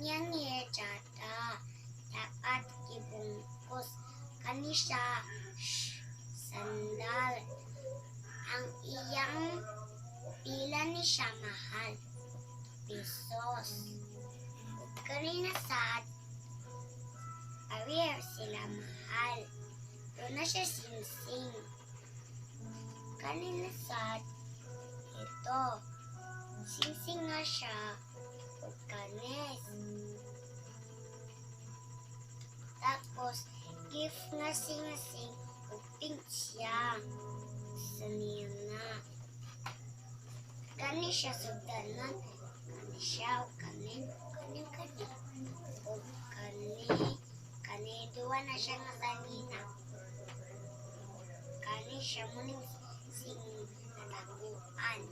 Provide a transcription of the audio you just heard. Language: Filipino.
iyang nirejata. Dapat ibungkus kani siya shh, sandal. Ang iyang pila ni siya mahal. Pesos. Ug kanina sad Arir sila mahal. Doon na siya singsing. Kanina sad ito. Singsing nga siya. Ug. ngasing-ngasing uping siya sa niya na. Gani siya sugdanan, gani siya o kanin, kanin kani, o kani, kani duwa na siya nga tangina. Kani siya muling sing nataguan.